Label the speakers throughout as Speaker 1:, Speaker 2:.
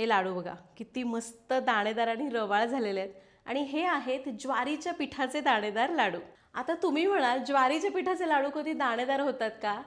Speaker 1: हे लाडू बघा किती मस्त दाणेदार आणि रवाळ झालेले आहेत. आणि हे आहेत ज्वारीच्या पिठाचे दाणेदार लाडू. आता तुम्ही म्हणाल ज्वारीच्या पिठाचे लाडू कधी दाणेदार होतात का?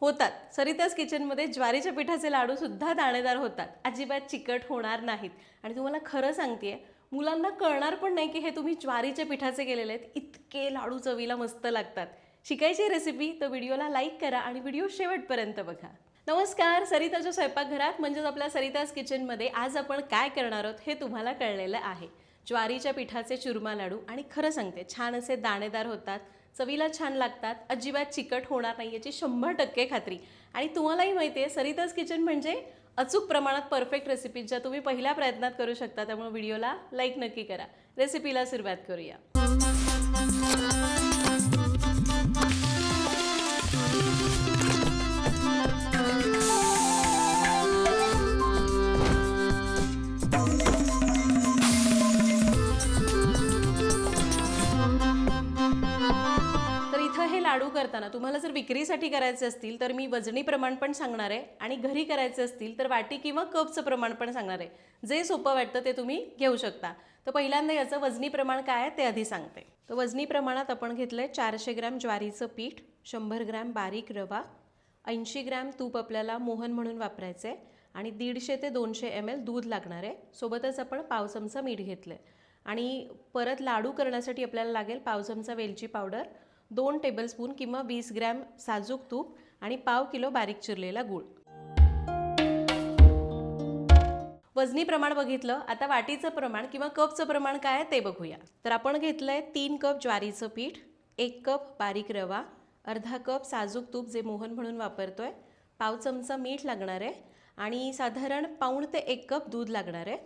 Speaker 1: होतात. सरिताच किचनमध्ये ज्वारीच्या पिठाचे लाडू सुद्धा दाणेदार होतात. अजिबात चिकट होणार नाहीत. आणि तुम्हाला खरं सांगतेय मुलांना कळणार पण नाही की हे तुम्ही ज्वारीच्या पिठाचे केलेले आहेत. इतके लाडू चवीला मस्त लागतात. शिकायची रेसिपी तर व्हिडिओला लाईक करा आणि व्हिडिओ शेवटपर्यंत बघा. नमस्कार सरिताच्या स्वयंपाकघरात म्हणजेच आपल्या सरिताज किचनमध्ये आज आपण काय करणार आहोत हे तुम्हाला कळलेलं आहे. ज्वारीच्या पिठाचे चुरमा लाडू आणि खरं सांगते छान असे दाणेदार होतात चवीला छान लागतात अजिबात चिकट होणार नाही याची शंभर टक्के खात्री. आणि तुम्हालाही माहिती आहे सरिताज किचन म्हणजे अचूक प्रमाणात परफेक्ट रेसिपीज ज्या तुम्ही पहिल्या प्रयत्नात करू शकता त्यामुळे व्हिडिओला लाईक नक्की करा. रेसिपीला सुरुवात करूया. लाडू करताना तुम्हाला जर विक्रीसाठी करायचे असतील तर मी वजनी प्रमाण पण सांगणार आहे आणि घरी करायचे असतील तर वाटी किंवा कपचं प्रमाण पण सांगणार आहे. जे सोपं वाटतं ते तुम्ही घेऊ शकता. तर पहिल्यांदा याचं वजनी प्रमाण काय आहे ते आधी सांगते. तर वजनी प्रमाणात आपण घेतलं आहे चारशे ग्रॅम ज्वारीचं पीठ शंभर ग्रॅम बारीक रवा ऐंशी ग्रॅम तूप आपल्याला मोहन म्हणून वापरायचं आहे आणि दीडशे ते दोनशे एम एल दूध लागणार आहे. सोबतच आपण पाव चमचा मीठ घेतलं आहे आणि परत लाडू करण्यासाठी आपल्याला लागेल पाव चमचा वेलची पावडर दोन टेबलस्पून किंवा वीस ग्रॅम साजूक तूप आणि पाव किलो बारीक चिरलेला गूळ. वजनी प्रमाण बघितलं आता वाटीचं प्रमाण किंवा कपचं प्रमाण काय आहे ते बघूया. तर आपण घेतलं आहे तीन कप ज्वारीचं पीठ एक कप बारीक रवा अर्धा कप साजूक तूप जे मोहन म्हणून वापरतोय पाव चमचा मीठ लागणार आहे आणि साधारण पाऊण ते एक कप दूध लागणार आहे.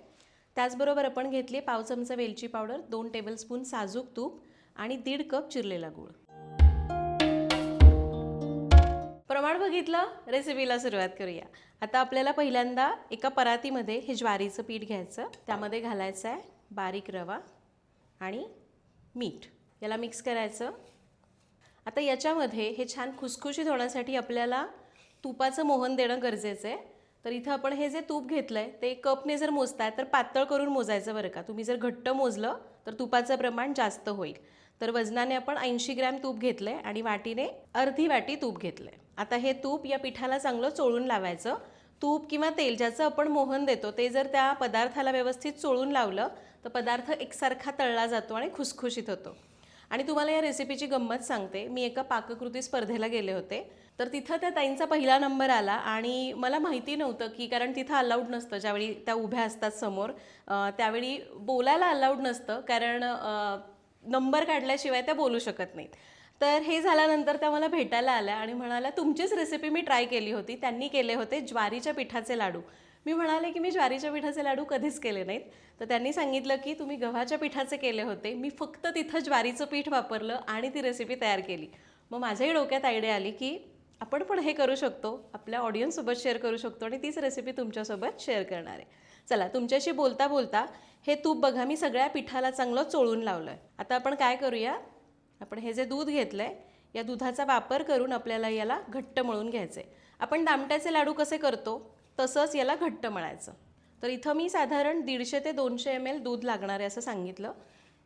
Speaker 1: त्याचबरोबर आपण घेतली पाव चमचा वेलची पावडर दोन टेबलस्पून साजूक तूप आणि दीड कप चिरलेला गूळ. प्रमाण बघितलं रेसिपीला सुरुवात करूया. आता आपल्याला पहिल्यांदा एका परातीमध्ये हे ज्वारीचं पीठ घ्यायचं. त्यामध्ये घालायचं आहे बारीक रवा आणि मीठ. याला मिक्स करायचं. आता याच्यामध्ये हे छान खुसखुशीत होण्यासाठी आपल्याला तुपाचं मोहन देणं गरजेचं आहे. तर इथं आपण हे जे तूप घेतलं आहे ते कपने जर मोजताय तर पातळ करून मोजायचं बरं का. तुम्ही जर घट्ट मोजलं तर तुपाचं प्रमाण जास्त होईल. तर वजनाने आपण ऐंशी ग्रॅम तूप घेतलं आहे आणि वाटीने अर्धी वाटी तूप घेतलं आहे आता हे तूप या पिठाला चांगलं चोळून लावायचं. तूप किंवा तेल ज्याचं आपण मोहन देतो ते जर त्या पदार्थाला व्यवस्थित चोळून लावलं तर पदार्थ एकसारखा तळला जातो आणि खुसखुशीत होतो. आणि तुम्हाला या रेसिपीची गंमत सांगते. मी एका पाककृती स्पर्धेला गेले होते. तर तिथं त्या ताईंचा पहिला नंबर आला आणि मला माहिती नव्हतं की कारण तिथं अलाउड नसतं. ज्यावेळी त्या उभ्या असतात समोर त्यावेळी बोलायला अलाउड नसतं कारण नंबर काढल्याशिवाय त्या बोलू शकत नाहीत. तर हे झाल्यानंतर त्या मला भेटायला आल्या आणि म्हणाल्या तुमचीच रेसिपी मी ट्राय केली होती. त्यांनी केले होते ज्वारीच्या पिठाचे लाडू. मी म्हणाले की मी ज्वारीच्या पिठाचे लाडू कधीच केले नाहीत. तर त्यांनी सांगितलं की तुम्ही गव्हाच्या पिठाचे केले होते. मी फक्त तिथं ज्वारीचं पीठ वापरलं आणि ती रेसिपी तयार केली. मग माझ्याही डोक्यात आयडिया आली की आपण पण हे करू शकतो. आपल्या ऑडियन्ससोबत शेअर करू शकतो आणि तीच रेसिपी तुमच्यासोबत शेअर करणार आहे. चला तुमच्याशी बोलता बोलता हे तूप बघा मी सगळ्या पिठाला चांगलं चोळून लावलं आहे आता आपण काय करूया? आपण हे जे दूध घेतलं आहे या दुधाचा वापर करून आपल्याला याला घट्ट मळून घ्यायचं आहे आपण दामट्याचे लाडू कसे करतो तसंच याला घट्ट मळायचं. तर इथं मी साधारण दीडशे ते दोनशे एम एल दूध लागणार आहे असं सांगितलं.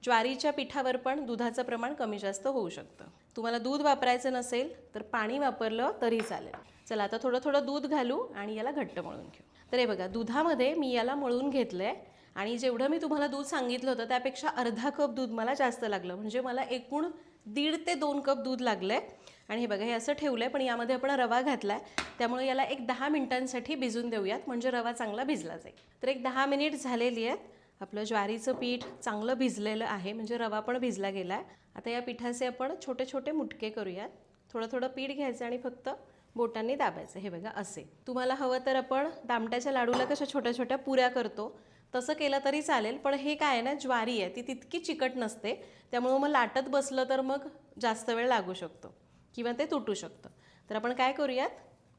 Speaker 1: ज्वारीच्या पिठावर पण दुधाचं प्रमाण कमी जास्त होऊ शकतं. तुम्हाला दूध वापरायचं नसेल तर पाणी वापरलं तरी चालेल. चला आता थोडं थोडं दूध घालू आणि याला घट्ट मळून घेऊ. तर हे बघा दुधामध्ये मी याला मळून घेतलं आहे आणि जेवढं मी तुम्हाला दूध सांगितलं होतं त्यापेक्षा अर्धा कप दूध मला जास्त लागलं. म्हणजे मला एकूण दीड ते दोन कप दूध लागलं आहे आणि हे बघा हे असं ठेवलं आहे पण यामध्ये आपण रवा घातला आहे त्यामुळे याला एक दहा मिनिटांसाठी भिजून देऊयात. म्हणजे रवा चांगला भिजला जाईल. तर एक दहा मिनिट झालेली आहेत. आपलं ज्वारीचं पीठ चांगलं भिजलेलं आहे. म्हणजे रवा पण भिजला गेला आहे आता या पिठाचे आपण छोटे छोटे मुटके करूयात. थोडं थोडं पीठ घ्यायचं आणि फक्त बोटांनी दाबायचं. हे बघा असे. तुम्हाला हवं तर आपण दामट्याच्या लाडूला कशा छोट्या छोट्या पुऱ्या करतो. तसं केलं तरी चालेल पण हे काय आहे ना ज्वारी आहे ती तितकी चिकट नसते. त्यामुळं मग लाटत बसलं तर मग जास्त वेळ लागू शकतो किंवा ते तुटू शकतं. तर आपण काय करूयात?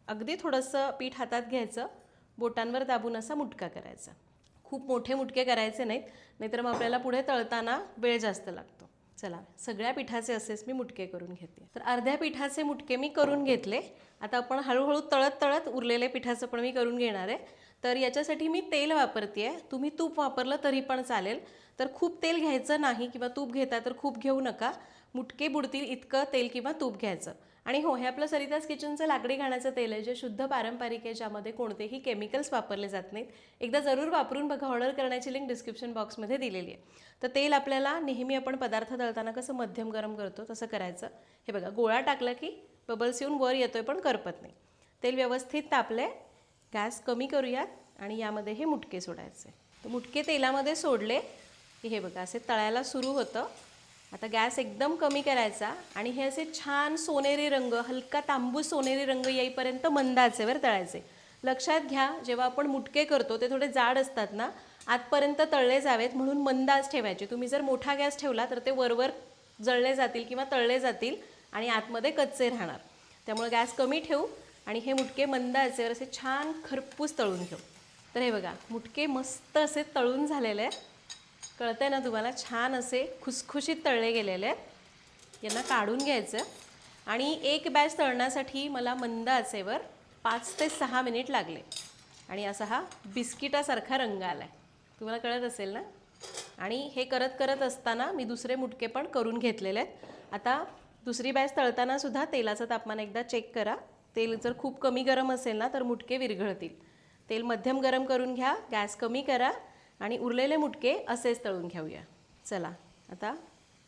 Speaker 1: अगदी थोडंसं पीठ हातात घ्यायचं. बोटांवर दाबून असा मुटका करायचा. खूप मोठे मुटके करायचे नाहीत नाहीतर मग आपल्याला पुढे तळताना वेळ जास्त लागतो. चला सगळ्या पिठाचे असेच मी मुटके करून घेते. तर अर्ध्या पिठाचे मुटके मी करून घेतले. आता आपण हळूहळू तळत तळत उरलेले पिठाचं पण मी करून घेणार आहे. तर याच्यासाठी मी तेल वापरते आहे तुम्ही तूप वापरलं तरी पण चालेल. तर खूप तेल घ्यायचं नाही किंवा तूप घेता तर खूप घेऊ नका. मुटके बुडतील इतकं तेल किंवा तूप घ्यायचं. आणि हो हे आपलं सरिताज किचनचं लाकडी घाण्याचं तेल आहे जे शुद्ध पारंपरिक आहे ज्यामध्ये कोणतेही केमिकल्स वापरले जात नाहीत. एकदा जरूर वापरून बघा. ऑर्डर करण्याची लिंक डिस्क्रिप्शन बॉक्समध्ये दिलेली आहे. तर तेल आपल्याला नेहमी आपण पदार्थ दळताना कसं मध्यम गरम करतो तसं करायचं. हे बघा गोळा टाकला की बबल्स येऊन वर येतोय पण करपत नाही. तेल व्यवस्थित तापले गॅस कमी करूयात आणि यामध्ये हे मुटके सोडायचे. तर मुटके तेलामध्ये सोडले की हे बघा असे तळायला सुरू होतं. आता गॅस एकदम कमी करायचा आणि हे असे छान सोनेरी रंग हलका तांबूस सोनेरी रंग येईपर्यंत मंदाचेवर तळायचे. लक्षात घ्या जेव्हा आपण मुटके करतो ते थोडे जाड असतात ना आतपर्यंत तळले जावेत म्हणून मंदाज ठेवायचे. तुम्ही जर मोठा गॅस ठेवला तर ते वरवर जळले जातील किंवा तळले जातील आणि आतमध्ये कच्चे राहणार. त्यामुळे गॅस कमी ठेवू आणि हे मुटके मंद आचेवर असे छान खरपूस तळून घेऊ. तर हे बघा मुटके मस्त असे तळून झालेले आहेत. कळतंय ना तुम्हाला? छान असे खुसखुशीत तळले गेलेले आहेत. यांना काढून घ्यायचं. आणि एक बॅच तळण्यासाठी मला मंद आचेवर पाच ते सहा मिनिट लागले. आणि असा हा बिस्किटासारखा रंग आला आहे तुम्हाला कळत असेल ना? आणि हे करत करत असताना मी दुसरे मुटके पण करून घेतलेले आहेत. आता दुसरी बॅच तळताना सुद्धा तेलाचं तापमान एकदा चेक करा. तेल जर खूप कमी गरम असेल ना तर मुटके विरघळतील. तेल मध्यम गरम करून घ्या गॅस कमी करा आणि उरलेले मुटके असेच तळून घेऊया. चला आता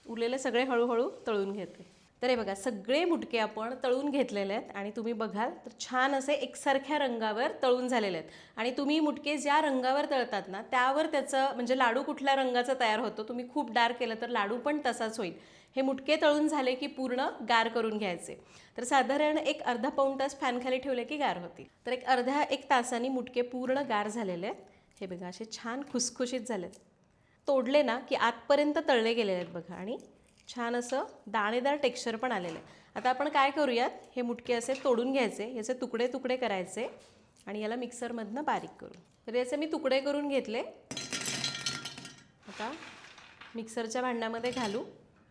Speaker 1: उरलेले सगळे हळूहळू तळून घेते. तर हे बघा सगळे मुटके आपण तळून घेतलेले आहेत आणि तुम्ही बघाल तर छान असे एकसारख्या रंगावर तळून झालेले आहेत. आणि तुम्ही मुटके ज्या रंगावर तळतात ना त्यावर त्याचं म्हणजे लाडू कुठल्या रंगाचा तयार होतो तुम्ही खूप डार्क केलं तर लाडू पण तसाच होईल. हे मुटके तळून झाले की पूर्ण गार करून घ्यायचे. तर साधारण एक अर्धा पाऊण तास फॅनखाली ठेवले की गार होतील. तर एक अर्ध्या एक तासाने मुटके पूर्ण गार झालेले आहेत. हे बघा असे छान खुसखुशीत झालेत. तोडले ना की आतपर्यंत तळले गेलेले आहेत बघा आणि छान असं दाणेदार टेक्स्चर पण आलेलं आहे. आता आपण काय करूयात? हे मुटके असे तोडून घ्यायचे याचे तुकडे तुकडे करायचे आणि याला मिक्सरमधनं बारीक करू तर याचे मी तुकडे करून घेतले. आता मिक्सरच्या भांड्यामध्ये घालू.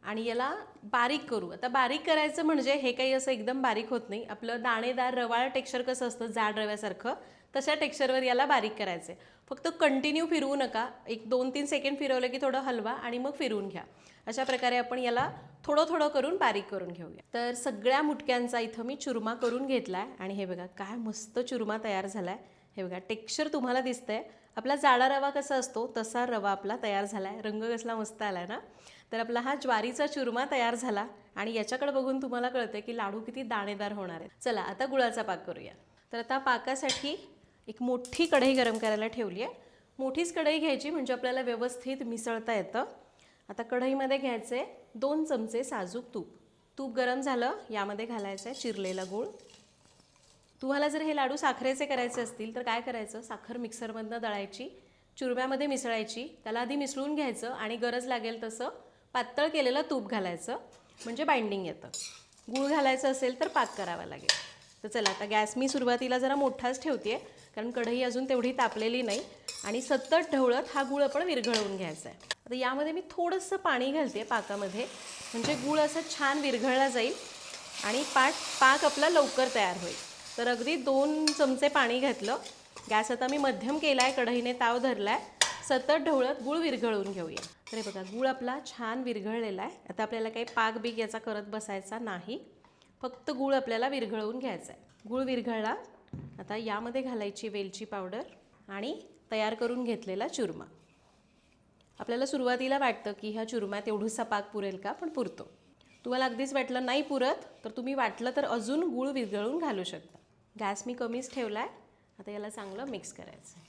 Speaker 1: आणि याला बारीक करू. आता बारीक करायचं म्हणजे हे काही असं एकदम बारीक होत नाही. आपलं दाणेदार रवाळ टेक्स्चर कसं असतं? जाड रव्यासारखं. तशा टेक्स्चरवर याला बारीक करायचं आहे फक्त कंटिन्यू फिरवू नका. एक दोन तीन सेकंड फिरवलं की थोडं हलवा आणि मग फिरवून घ्या. अशा प्रकारे आपण याला थोडं थोडं करून बारीक करून घेऊया. तर सगळ्या मुटक्यांचा इथं मी चुरमा करून घेतला आहे आणि हे बघा काय मस्त चुरमा तयार झाला आहे हे बघा टेक्स्चर तुम्हाला दिसतंय. आपला जाडा रवा कसा असतो तसा रवा आपला तयार झाला आहे रंग कसला मस्त आला आहे ना? तर आपला हा ज्वारीचा चुरमा तयार झाला आणि याच्याकडे बघून तुम्हाला कळतं की लाडू किती दाणेदार होणार आहेत. चला आता गुळाचा पाक करूया. तर आता पाकासाठी एक मोठी कढई गरम करायला ठेवली आहे. मोठीच कढई घ्यायची म्हणजे आपल्याला व्यवस्थित मिसळता येतं. आता कढईमध्ये घ्यायचे दोन चमचे साजूक तूप. तूप गरम झालं यामध्ये घालायचं आहे चिरलेला गूळ. तुम्हाला जर हे लाडू साखरेचे करायचे असतील तर काय करायचं? साखर मिक्सरमधनं दळायची चुरम्यामध्ये मिसळायची त्याला आधी मिसळून घ्यायचं आणि गरज लागेल तसं पातळ केलेलं तूप घालायचं म्हणजे बाइंडिंग येतं. गूळ घालायचं असेल तर पाक करावा लागेल. तर चला आता गॅस मी सुरुवातीला जरा मोठाच ठेवते कारण कढई अजून तेवढी तापलेली नाही. आणि सतत ढवळत हा गूळ आपण विरघळवून घ्यायचा आहे. आता यामध्ये मी थोडंसं पाणी घालते पाकामध्ये म्हणजे गूळ असं छान विरघळला जाईल आणि पाक पाक आपला लवकर तयार होईल. तर अगदी दोन चमचे पाणी घातलं. गॅस आता मी मध्यम केला आहे कढईने ताव धरला आहे सतत ढवळत गूळ विरघळवून घेऊया. तर हे बघा गूळ आपला छान विरघळलेला आहे. आता आपल्याला काही पाक बीक याचा करत बसायचा नाही. फक्त गूळ आपल्याला विरघळवून घ्यायचा आहे. गूळ विरघळला आता यामध्ये घालायची वेलची पावडर आणि तयार करून घेतलेला चुरमा. आपल्याला सुरुवातीला वाटतं की ह्या चुरम्यात एवढूसा पाक पुरेल का पण पुरतो. तुम्हाला अगदीच वाटलं नाही पुरत तर तुम्ही वाटलं तर अजून गूळ विरघळून घालू शकता. गॅस मी कमीच ठेवला आहे आता याला चांगलं मिक्स करायचं आहे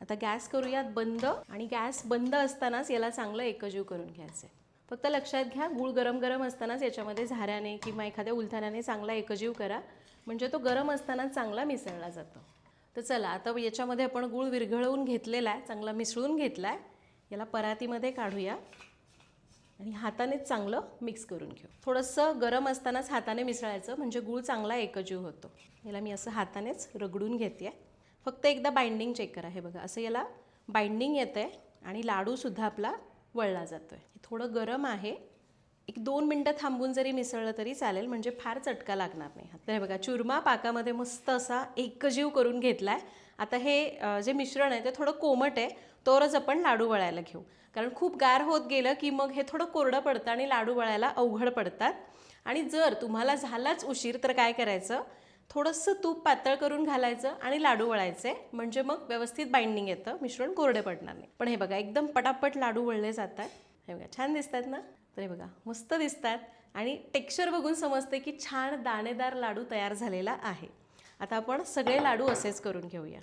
Speaker 1: आता गॅस करूयात बंद आणि गॅस बंद असतानाच याला चांगलं एकजीव करून घ्यायचं आहे फक्त लक्षात घ्या गूळ गरम गरम असतानाच याच्यामध्ये झाऱ्याने किंवा एखाद्या उलथाण्याने चांगला एकजीव करा. म्हणजे तो गरम असतानाच चांगला मिसळला जातो. तर चला आता याच्यामध्ये आपण गूळ विरघळवून घेतलेला आहे चांगला मिसळून घेतला आहे याला परातीमध्ये काढूया. आणि हातानेच चांगलं मिक्स करून घेऊ. थोडंसं गरम असतानाच हाताने मिसळायचं म्हणजे गूळ चांगला एकजीव होतो. याला मी असं हातानेच रगडून घेते फक्त एकदा बाइंडिंग चेक करा. हे बघा असं याला बाइंडिंग येतं आहे आणि लाडूसुद्धा आपला वळला जातो आहे थोडं गरम आहे. एक दोन मिनटं थांबून जरी मिसळलं तरी चालेल म्हणजे फार चटका लागणार नाही. तर हे बघा चुरमा पाकामध्ये मस्त असा एकजीव करून घेतला आहे आता हे जे मिश्रण आहे ते थोडं कोमट आहे तोरच आपण लाडू वळायला घेऊ. कारण खूप गार होत गेलं की मग हे थोडं कोरडं पडतं आणि लाडू वळायला अवघड पडतात. आणि जर तुम्हाला झालाच उशीर तर काय करायचं? थोडंसं तूप पातळ करून घालायचं आणि लाडू वळायचे. म्हणजे मग व्यवस्थित बाइंडिंग येतं. मिश्रण कोरडे पडणार नाही. पण हे बघा एकदम पटापट लाडू वळले जातात. हे बघा छान दिसतात ना? तर हे बघा मस्त दिसतात. आणि टेक्स्चर बघून समजते की छान दाणेदार लाडू तयार झालेला आहे. आता आपण सगळे लाडू असेच करून घेऊया.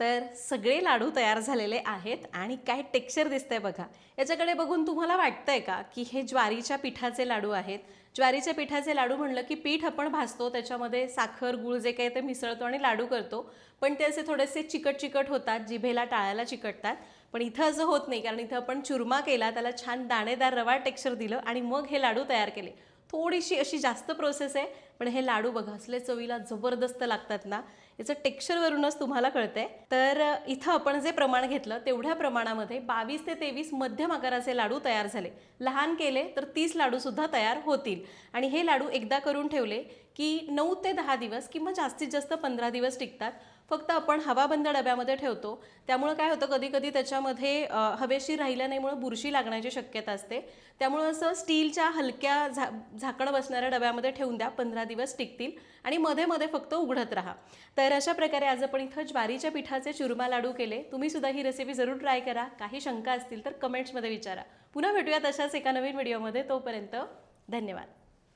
Speaker 1: तर सगळे लाडू तयार झालेले आहेत आणि काय टेक्स्चर दिसतंय बघा. याच्याकडे बघून तुम्हाला वाटतंय का की हे ज्वारीच्या पिठाचे लाडू आहेत? ज्वारीच्या पिठाचे लाडू म्हणलं की पीठ आपण भाजतो त्याच्यामध्ये साखर गुळ जे काही ते मिसळतो आणि लाडू करतो. पण ते असे थोडेसे चिकट चिकट होतात जिभेला टाळायला चिकटतात. पण इथं असं होत नाही कारण इथं आपण चुरमा केला त्याला छान दाणेदार रवा टेक्स्चर दिलं आणि मग हे लाडू तयार केले. थोडीशी अशी जास्त प्रोसेस आहे पण हे लाडू बघा असले चवीला जबरदस्त लागतात ना. याचं टेक्स्चरवरूनच तुम्हाला कळतंय. तर इथं आपण जे प्रमाण घेतलं तेवढ्या प्रमाणामध्ये बावीस ते तेवीस मध्यम आकाराचे लाडू तयार झाले. लहान केले तर तीस लाडूसुद्धा तयार होतील. आणि हे लाडू एकदा करून ठेवले की नऊ ते दहा दिवस किंवा जास्तीत जास्त पंधरा दिवस टिकतात. फक्त आपण हवाबंद डब्यामध्ये ठेवतो. त्यामुळं काय होतं कधी कधी त्याच्यामध्ये हवेशी हवेशीर राहिल्या नाहीमुळं बुरशी लागण्याची शक्यता असते. त्यामुळं असं स्टीलच्या हलक्या झा झाकण बसणाऱ्या डब्यामध्ये ठेवून द्या पंधरा दिवस टिकतील आणि मध्ये मध्ये फक्त उघडत राहा. तर अशा प्रकारे आज आपण इथं ज्वारीच्या पिठाचे चुरमा लाडू केले. तुम्ही सुद्धा ही रेसिपी जरूर ट्राय करा. काही शंका असतील तर कमेंट्समध्ये विचारा. पुन्हा भेटूयात अशाच एका नवीन व्हिडिओमध्ये तोपर्यंत धन्यवाद.